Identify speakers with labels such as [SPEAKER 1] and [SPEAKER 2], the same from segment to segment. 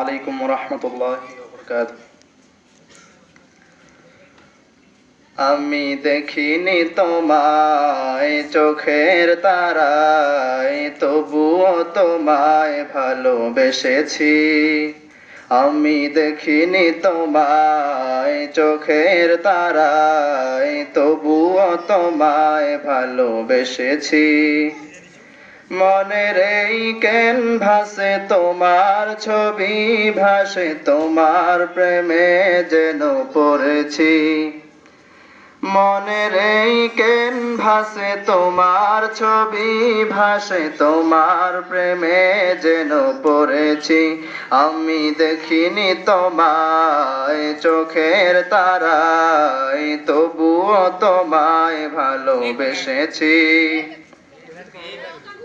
[SPEAKER 1] আলাইকুম রহমতুল্লাহ আমি দেখিনি তোমায় চোখের তারায়, তবুও তোমায় ভালোবেসেছি। আমি দেখিনি তোমায় চোখের তারায়, তবুও তোমায় ভালোবেসেছি। মনের এই কেন ভাসে তোমার ছবি, ভাসে তোমার প্রেমে যেন পড়েছি। মনের এই কেন ভাসে তোমার ছবি, ভাসে তোমার প্রেমে যেন পড়েছি। আমি দেখিনি তোমায় চোখের তারায়, তবুও তোমায় ভালোবেসেছি।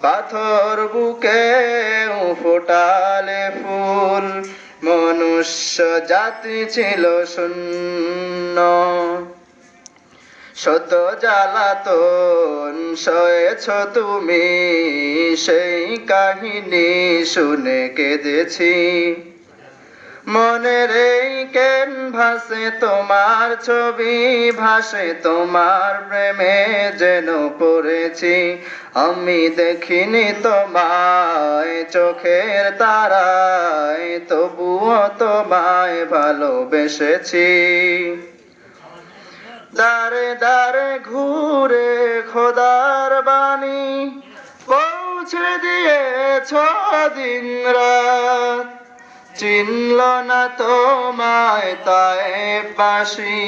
[SPEAKER 1] পাথর বুকে ফোটালে ফুল, মনুষ্য জাতি ছিল শূন্য। শত জ্বালাতন সয়েছ তুমি, সেই কাহিনী শুনে কেঁদেছি। মনের এই ভাসে তোমার ছবি, ভাসে তোমার প্রেমে যেন পড়েছি। আমি দেখিনি তোমায় চোখের তারায়, তবুও তোমায় ভালোবেসেছি। দারে দারে ঘুরে খোদার বাণী পৌঁছে দিয়েছ দিন রাত চিনল না তোমায় তাই বাসি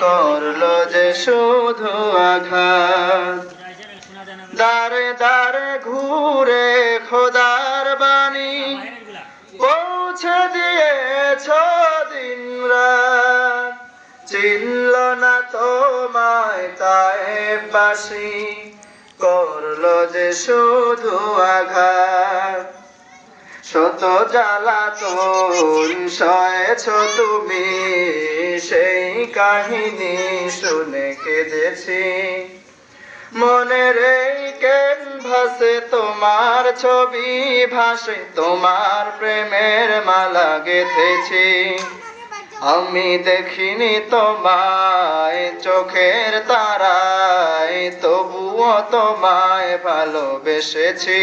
[SPEAKER 1] করল যে শুধু আঘাত। দারে দারে ঘুরে খোদার বাণী পৌঁছে দিয়েছ দিন চিনল না তোমায় তাই বাসি করল যে শুধু আঘাত। শত জ্বালাতন সয়েছ তুমি? সেই কাহিনী শুনে কেঁদেছি। মনের এই কেন ভাসে তোমার ছবি ভাসে, তোমার প্রেমের মালা গেথেছি। আমি দেখিনি তোমায় চোখের তারায়, তবুও তোমায় ভালোবেসেছি।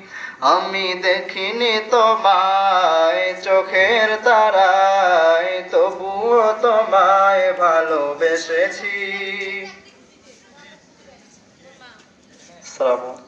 [SPEAKER 1] আমি দেখিনি তোমায় চোখের তারায় তবুও তোমায় ভালোবেসেছি। আসসালামু